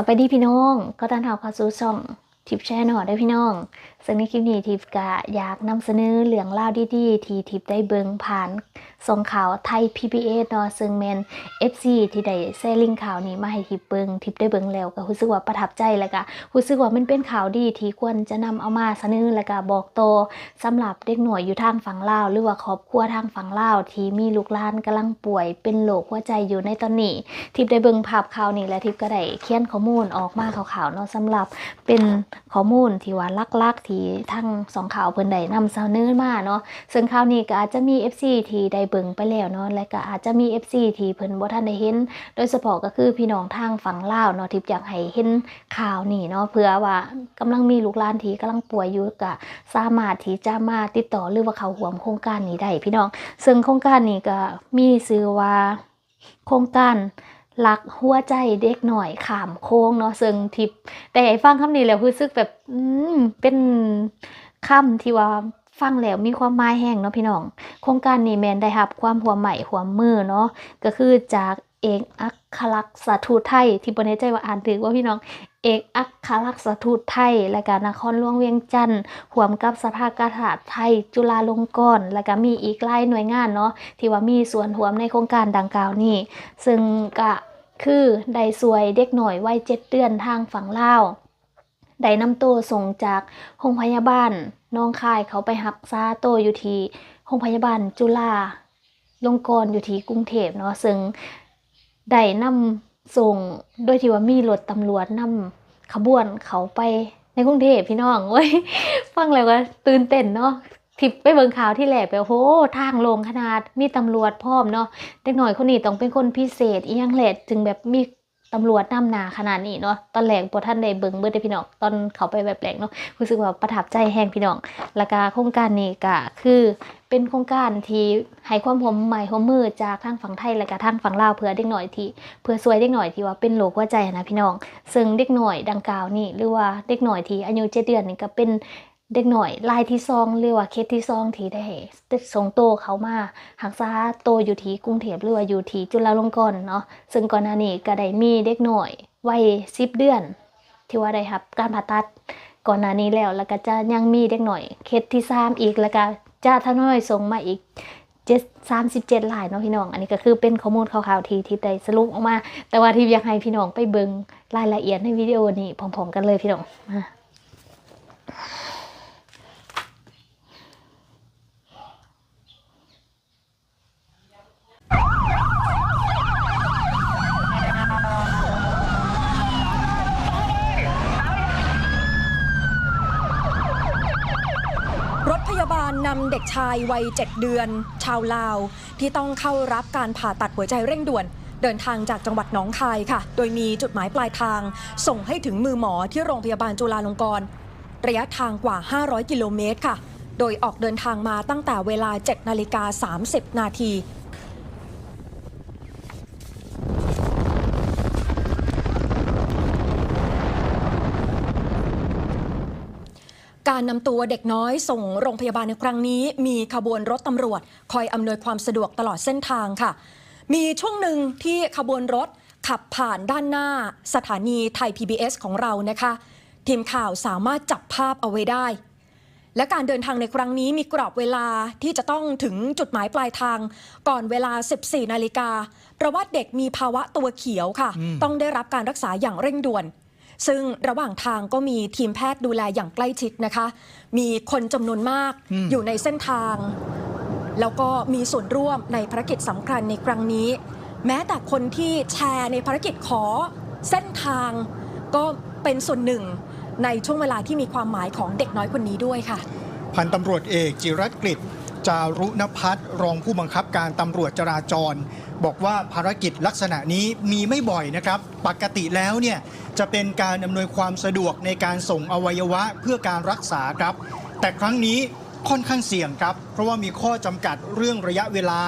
สวัสดีพี่น้อง ก็ต้อนรับเข้าสู่ช่อง ทิปแชร์หนอได้อพี่น้อง ซึ่งในคลิปนี้ทิปกะอยากนำเสนอเรื่องราดีๆ ที่ทิปได้เบิงผ่านส่งข่าวไทย PBS เนาะซึ่งแมน FC ที่ได้แชร์ลิงข่าวนี้มาให้ทิปเบิงทิปได้เบิงแล้วก็รู้สึกว่าประทับใจแล้วก็รู้สึกว่ามันเป็นข่าวดีที่ควรจะนำเอามาเสนอแล้วก็บอกโตสำหรับเด็กหน่วยอยู่ทางฝั่งลาว หรือว่าครอบครัวทางฝั่งลาวที่มีลูกหลานกำลังป่วยเป็นโรคหัวใจอยู่ในตอนนี้ ทิปได้เบิ่งภาพข่าวนี้และทิปก็ได้เขียนข้อมูลออกมาข่าวๆเนาะสำหรับเป็นข้อมูลที่ว่าลักๆที่ทั้งสองข่าวเพิ่นได้นำเสนอมาเนาะซึ่งข่าวนี้ก็อาจจะมี FC ที่ได้เบิ่งไปแล้วเนาะและก็อาจจะมี FC ที่เพิ่นบ่ทันได้เห็น โดยเฉพาะก็คือพี่น้องทางฝั่งลาวเนาะทิปอยากให้เห็นข่าวนี้เนาะเผื่อว่ากำลังมีลูกหลานที่กำลังป่วยอยู่ก็สามารถที่จะมาติดต่อหรือว่าเข้าร่วมโครงการนี้ได้พี่น้อง ซึ่งโครงการนี้ก็มีชื่อว่าโครงการ รักหัวใจเด็กหน่อยขามโค้งเนาะซึ่งทิปแต่ไอ้ฟังคำนี้แล้วรู้สึกแบบอืมเป็นคำที่ว่าฟังแล้วมีความหมายแห้งเนาะพี่น้อง โครงการนี้แมนได้รับความหัวใหม่หัวมือเนาะก็คือจากเอกอัครลักษณ์ทูตไทย ที่บนในใจว่าอ่านถึงว่าพี่น้องเอกอัครลักษณ์ทูตไทย และการนครหลวงเวียงจันทน์หวมกับสภากาชาดไทย จุฬาลงกรณ์และก็มีอีกหลายหน่วยงานเนาะที่ว่ามีส่วนร่วมในโครงการดังกล่าวนี้ ซึ่งก็ คือได้สวยเด็กหน่อยวัยเจ็ดเดือนทางฝั่งลาวได้นำตัวส่งจากโรงพยาบาลน้องคายเขาไปรักษาตัวอยู่ที่โรงพยาบาลจุฬาลงกรณ์อยู่ที่กรุงเทพเนาะซึ่งได้นำส่งโดยที่ว่ามีรถตำรวจนำขบวนเขาไปในกรุงเทพพี่น้องเว้ยฟังแล้วก็ตื่นเต้นเนาะ ทิปไปเบิ่งข่าวที่แหลกไปโอ้โหทางลงขนาดมีตำรวจพร้อมเนาะเด็กหน่อยคนนี้ต้องเป็นคนพิเศษอีหยังแหละจึงแบบมีตำรวจนำหนาขนาดนี้เนาะตอนแรกบ่ท่านได้เบิ่งเบิดเด้พี่น้องตอนเขาไปแบบแรกเนาะรู้สึกว่าประทับใจแฮงพี่น้องแล้วก็โครงการนี้ก็คือเป็นโครงการที่ให้ความร่วมใหม่ร่วมมือจากทางฝั่งไทยและก็ทางฝั่งลาวเพื่อเด็กหน่อยที่เพื่อช่วยเด็กหน่อยที่ว่าเป็นโรคหัวใจนะพี่น้อง ซึ่งเด็กหน่อยดังกล่าวนี่หรือว่าเด็กหน่อยที่อายุ7เดือนนี่ก็เป็น เด็กหน่อยรายที่ซองหรือว่าเคสที่ซองที่ได้ส่งโตเขามาหักษาโตอยู่ที่กรุงเทพหรือว่าอยู่ที่จุฬาลงกรณ์เนาะซึ่งก่อนหน้านี้ก็ได้มีเด็กหน่อยวัย10เดือน ที่ว่าได้รับการผ่าตัดก่อนหน้านี้แล้วแล้วก็จะยังมีเด็กหน่อยเคสที่3อีกแล้วก็จะท่าน้อยส่งมาอีก7 37ลายเนาะพี่น้อง อันนี้ก็คือเป็นข้อมูลคร่าวๆที่ที่ได้สรุปออกมา แต่ว่าที่อยากให้พี่น้องไปเบิ่งรายละเอียดในวิดีโอนี้พร้อมๆกันเลยพี่น้องมา ร การนำเด็กชายวัย 7 เดือน ชาวลาว ที่ต้องเข้ารับการผ่าตัดหัวใจเร่งด่วน เดินทางจากจังหวัดหนองคายค่ะ โดยมีจุดหมายปลายทาง ส่งให้ถึงมือหมอที่โรงพยาบาลจุฬาลงกรณ์ระยะทางกว่า 500 กิโลเมตรค่ะ โดยออกเดินทางมาตั้งแต่เวลา 7 นาฬิกา 30 นาที การนำตัวเด็กน้อยส่งโรงพยาบาลในครั้งนี้ มีขบวนรถตำรวจ คอยอำนวยความสะดวกตลอดเส้นทางค่ะ มีช่วงหนึ่งที่ขบวนรถขับผ่านด้านหน้าสถานีไทย PBS ของเรานะคะ ทีมข่าวสามารถจับภาพเอาไว้ได้ และการเดินทางในครั้งนี้มีกรอบเวลาที่จะต้องถึงจุดหมายปลายทาง ก่อนเวลา 14 นาฬิกาเพราะว่าเด็กมีภาวะตัวเขียวค่ะ ต้องได้รับการรักษาอย่างเร่งด่วน ซึ่งระหว่างทางก็มีทีมแพทย์ดูแลอย่างใกล้ชิดนะคะ มีคนจำนวนมากอยู่ในเส้นทาง แล้วก็มีส่วนร่วมในภารกิจสำคัญในครั้งนี้ แม้แต่คนที่แชร์ในภารกิจขอเส้นทางก็เป็นส่วนหนึ่งในช่วงเวลาที่มีความหมายของเด็กน้อยคนนี้ด้วยค่ะ พันตำรวจเอกจิรัตกฤษ จารุณพัฒน์รองผู้บังคับการตำรวจจราจร บอกว่าภารกิจลักษณะนี้มีไม่บ่อยนะครับ ปกติแล้วเนี่ยจะเป็นการอำนวยความสะดวกในการส่งอวัยวะเพื่อการรักษาครับ แต่ครั้งนี้ค่อนข้างเสี่ยงครับ เพราะว่ามีข้อจำกัดเรื่องระยะเวลา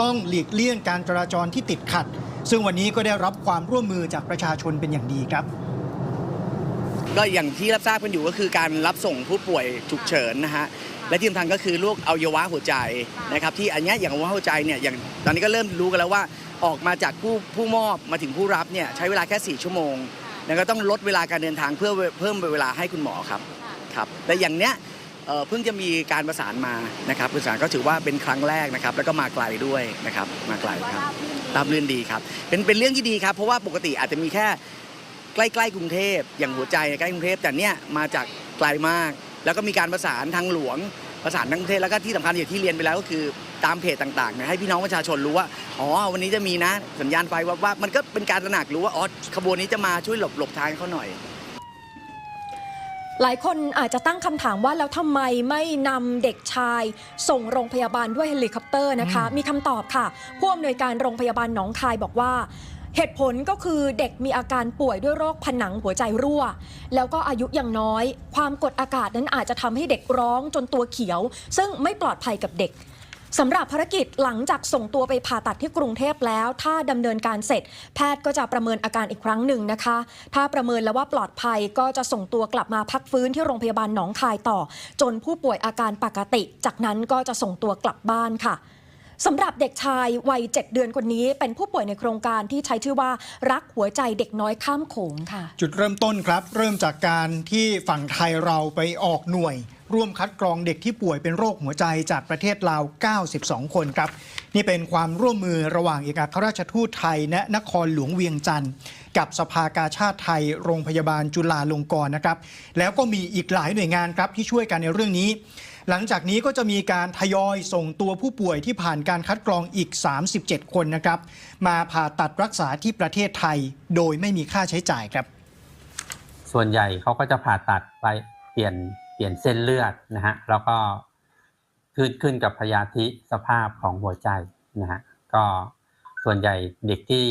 ต้องหลีกเลี่ยงการจราจรที่ติดขัด ซึ่งวันนี้ก็ได้รับความร่วมมือจากประชาชนเป็นอย่างดีครับ ก็อย่างที่รับทราบกันอยู่ก็คือการรับส่งผู้ป่วยฉุกเฉินนะฮะและที่สำคัญก็คือโรคอวัยวะหัวใจนะครับที่อันเนี้ยอย่างอวัยวะหัวใจเนี่ยอย่างตอนนี้ก็เริ่มรู้กันแล้วว่าออกมาจากผู้ผู้มอบมาถึงผู้รับเนี่ยใช้เวลาแค่ 4 ชั่วโมง แล้วก็ต้องลดเวลาการเดินทางเพื่อเพิ่มเวลาให้คุณหมอครับครับและอย่างเนี้ยเพิ่งจะมีการประสานมานะครับประสานก็ถือว่าเป็นครั้งแรกนะครับ แล้วก็มาไกลด้วยนะครับมาไกลครับราบรื่นดีครับเป็นเป็นเรื่องที่ดีครับ เพราะว่าปกติอาจจะมีแค่ ใกล้ๆกรุงเทพอย่างหัวใจใกล้กรุงเทพแต่เนี้ยมาจากไกลมาก แล้วก็มีการประสานทางหลวงประสานทั้งกรุงเทพแล้วก็ที่สำคัญอย่างที่เรียนไปแล้วก็คือตามเพจต่างๆเนี่ยให้พี่น้องประชาชนรู้ว่าอ๋อวันนี้จะมีนะสัญญาณไฟว่าว่ามันก็เป็นการตระหนักรู้ว่าอ๋อขบวนนี้จะมาช่วยหลบหลบทางเขาหน่อยหลายคนอาจจะตั้งคำถามว่าแล้วทำไมไม่นำเด็กชาย ส่งโรงพยาบาลด้วยเฮลิคอปเตอร์นะคะ มีคำตอบค่ะ ผู้อำนวยการโรงพยาบาลหนองคายบอกว่า เหตุผลก็คือเด็กมีอาการป่วยด้วยโรคผนังหัวใจรั่ว แล้วก็อายุยังน้อย ความกดอากาศนั้นอาจจะทำให้เด็กร้องจนตัวเขียว ซึ่งไม่ปลอดภัยกับเด็กสำหรับภารกิจหลังจากส่งตัวไปผ่าตัดที่กรุงเทพแล้ว ถ้าดำเนินการเสร็จ แพทย์ก็จะประเมินอาการอีกครั้งหนึ่งนะคะ ถ้าประเมินแล้วว่าปลอดภัยก็จะส่งตัวกลับมาพักฟื้นที่โรงพยาบาลหนองคายต่อ จนผู้ป่วยอาการปกติ จากนั้นก็จะส่งตัวกลับบ้านค่ะ สำหรับเด็กชายวัย 7 เดือนคนนี้ เป็นผู้ป่วยในโครงการที่ใช้ชื่อว่ารักหัวใจเด็กน้อยข้ามโขงค่ะ จุดเริ่มต้นครับ เริ่มจากการที่ฝั่งไทยเราไปออกหน่วย ร่วมคัดกรองเด็กที่ป่วยเป็นโรคหัวใจจากประเทศลาว 92 คนครับ นี่เป็นความร่วมมือระหว่างเอกอัครราชทูตไทย และนครหลวงเวียงจันทร์กับสภากาชาติไทย โรงพยาบาลจุฬาลงกรณ์นะครับ แล้วก็มีอีกหลายหน่วยงานครับที่ช่วยกันในเรื่องนี้ หลังจากนี้ก็จะมีการทยอยส่งตัวผู้ป่วยที่ผ่านการคัดกรองอีก 37 คนนะครับ มาผ่าตัดรักษาที่ประเทศไทย โดยไม่มีค่าใช้จ่ายครับ ส่วนใหญ่เขาก็จะผ่าตัดไปเปลี่ยนเปลี่ยนเส้นเลือดนะฮะแล้วก็ขึ้นขึ้นกับพยาธิสภาพของหัวใจนะฮะก็ส่วนใหญ่เด็กที่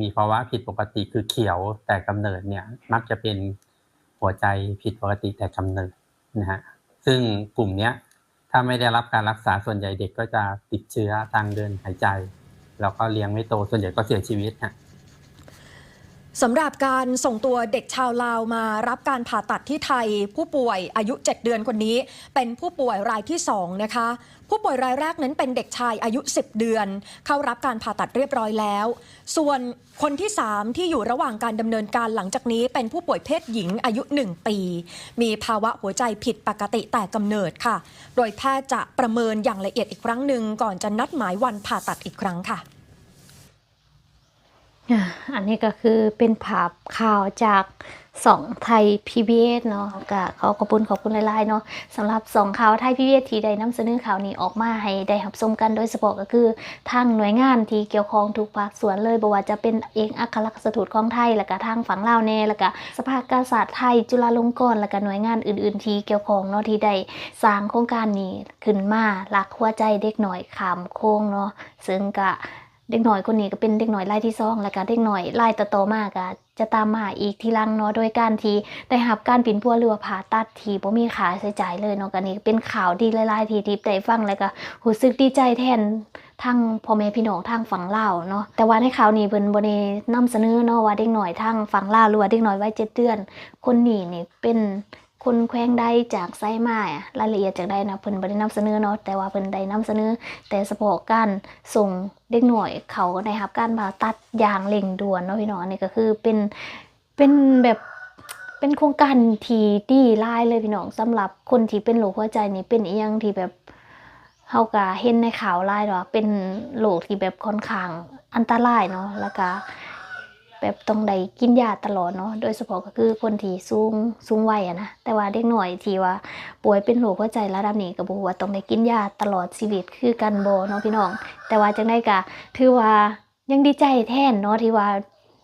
มีภาวะผิดปกติคือเขียวแต่กำเนิดเนี่ยมักจะเป็นหัวใจผิดปกติแต่กำเนิดนะฮะ ซึ่งกลุ่มเนี้ยถ้าไม่ได้รับการรักษาส่วนใหญ่เด็กก็จะติดเชื้อทางเดินหายใจ แล้วก็เลี้ยงไม่โตส่วนใหญ่ก็เสียชีวิตฮะ สำหรับการส่งตัวเด็กชาวลาวมารับการผ่าตัดที่ไทย ผู้ป่วยอายุ 7 เดือนคนนี้ เป็นผู้ป่วยรายที่ 2 นะคะ ผู้ป่วยรายแรกนั้นเป็นเด็กชายอายุ 10 เดือน เข้ารับการผ่าตัดเรียบร้อยแล้ว ส่วนคนที่ 3 ที่อยู่ระหว่างการดำเนินการหลังจากนี้ เป็นผู้ป่วยเพศหญิงอายุ 1 ปี มีภาวะหัวใจผิดปกติแต่กำเนิดค่ะ โดยแพทย์จะประเมินอย่างละเอียดอีกครั้งหนึ่งก่อนจะนัดหมายวันผ่าตัดอีกครั้งค่ะ อันนี้ก็คือเป็นภาพข่าวจากสองไทย PBS เนาะก็ขอขอบคุณขอบคุณหลายๆเนาะสำหรับสองข่าวไทย PBS ที่ได้นำเสนอข่าวนี้ออกมาให้ได้รับชมกันโดยเฉพาะก็คือทางหน่วยงานที่เกี่ยวข้องทุกภาคส่วนเลยบ่ว่าจะเป็นเอกอัครราชทูตของไทย แล้วก็ทางฝั่งลาวแน่แล้วก็สภากาชาดไทยจุฬาลงกรณ์แล้วก็หน่วยงานอื่น ๆ ที่เกี่ยวข้องเนาะที่ได้สร้างโครงการนี้ขึ้นมารักหัวใจเด็กหน่อยขามโค้งเนาะซึ่งก็ เด็กหน่อยคนนี้ก็เป็นเด็กหน่อยไล่ที่ซองแล้วก็เด็กหน่อยไล่ต่อๆมากก็จะตามมาอีกทีลังเนาะโดยการที่ได้รับการปิ่นพัวหรือผ่าตัดทีบ่มีค่าใช้จ่ายเลยเนาะก็นี่เป็นข่าวดีหลายๆทีทิพย์ได้ฟังแล้วก็รู้สึกดีใจแทนทางพ่อแม่พี่น้องทางฝั่งลาวเนาะแต่ว่าในข่าวนี้เพิ่นบ่ได้นำเสนอเนาะว่าเด็กหน่อยทางฝั่งลาวหรือว่าเด็กหน่อยวัย7เดือน คนนี้นี่เป็น คนแขวงใดจากไซมาอะรายละเอียดจากใดนะเพิ่นบ่ได้นำเสนอเนาะแต่ว่าเพิ่นได้นำเสนอ แต่เฉพาะการส่งเด็กหน่อยเขาได้รับการผ่าตัดอย่างเร่งด่วนเนาะพี่น้องนนี้ก็คือเป็นเป็นแบบเป็นโครงการที่ดีหลายเลยพี่น้องสำหรับคนที่เป็นโรคหัวใจนี่เป็นอีหยังที่แบบเฮาก็เห็นในข่าวหลายว่าเป็นโรคที่แบบค่อนข้างอันตรายเนาะแล้วก็ แบบต้องได้กินยาตลอดเนาะโดยเฉพาะก็คือคนที่สูงสูงวัยอะนะแต่ว่าเด็กหน่อยที่ว่าป่วยเป็นโรคหัวใจระดับนี้ก็บ่ฮู้ว่าต้องได้กินยาตลอดชีวิตคือกันโบเนาะพี่น้อง แต่ว่าจังไดก็ถือว่ายังดีใจแทนเนาะที่ว่า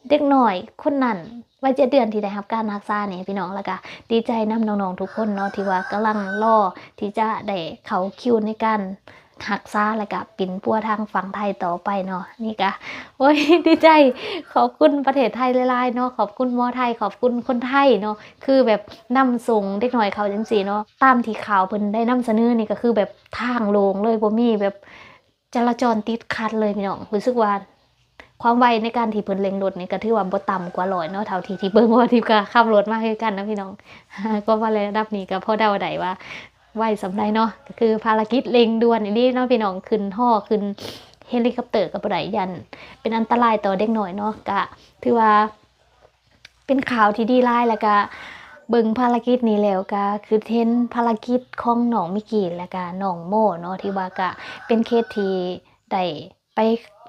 เด็กหน้อยคนนั้นวัยเจ็ดเดือนที่ได้รับการรักษาเนี่ยพี่น้องแล้วก็ดีใจนํน้องๆทุกคนเนาะที่ว่ากำลังรอที่จะได้เขาคิวในการ รักษาแล้วก็ปิ่นปัวทางฝั่งไทยต่อไปเนาะนี่ก็โอ้ยดีใจขอบคุณประเทศไทยหลายๆเนาะขอบคุณมอไทยขอบคุณคนไทยเนาะคือแบบนำส่งเด็กหน่อยเขาจังสีเนาะตามที่ข่าวเพิ่นได้นำเสนอนี่ก็คือแบบทางโลงเลยบ่มีแบบจราจรติดขัดเลยพี่น้องรู้สึกว่าความไวในการที่เพิ่นเร่งรถนี่ก็ถือว่าบ่ต่ำกว่าร้อยเนาะเท่าที่ที่เบิ่งว่าที่ก็ขับรถมาคือกันนะพี่น้องก็ว่าระดับนี้ก็พอเดาได้ว่า ไวสำไรเนาะก็คือภารกิจเร่งด่วนอันนี้เนาะพี่น้องขึ้นห่อขึ้นเฮลิคอปเตอร์กับได้ยัน เป็นอันตรายต่อเด็กหน่อยเนาะก็ถือว่าเป็นข่าวที่ดีร้ายแล้วก็เบิ่งภารกิจนี้แล้วก็คือเห็นภารกิจของหนองมิกกี้แล้วก็น้องโมเนาะที่ว่าก็เป็นเคสที่ได้ไป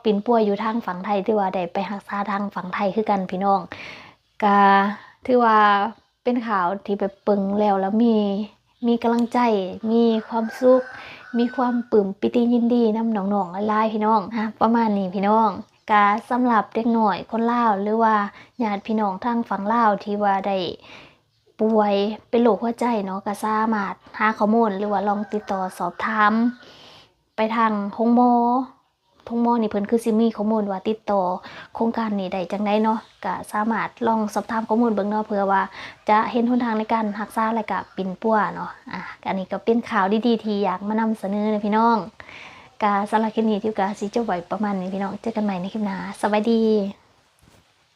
ปินป่วยอยู่ทางฝั่งไทยที่ว่าได้ไปรักษาทางฝั่งไทยคือกันพี่น้องก็ถือว่าเป็นข่าวที่แบบเปิงแล้วแล้วมี มีกำลังใจ มีความสุข มีความปลื้มปิติยินดีนำน้องๆหลายพี่น้องฮะประมาณนี้พี่น้องกาสำหรับเด็กหน่อยคนลาวหรือว่าญาติพี่น้องทางฝั่งลาวที่ว่าได้ป่วยเป็นโรคหัวใจเนาะก็สามารถหาข้อมูลหรือว่าลองติดต่อสอบถามไปทางห้องหมอ ห้องมอนี่เพิ่นคือซิมีข้อมูลว่าติดต่อโครงการนี้ได้จังไดเนาะก็สามารถลองสอบถามข้อมูลเบิ่งเนาะเผื่อว่าจะเห็นหนทางในการรักษาและก็ปินปัวเนาะอะอันนี้ก็เป็นข่าวดีๆที่อยากมานำเสนอนะพี่น้องกาสารบคลิปนี้ที่กาสิจะไว้ประมาณนี้พี่น้องเจอกันใหม่ในคลิปหน้าสวัสดี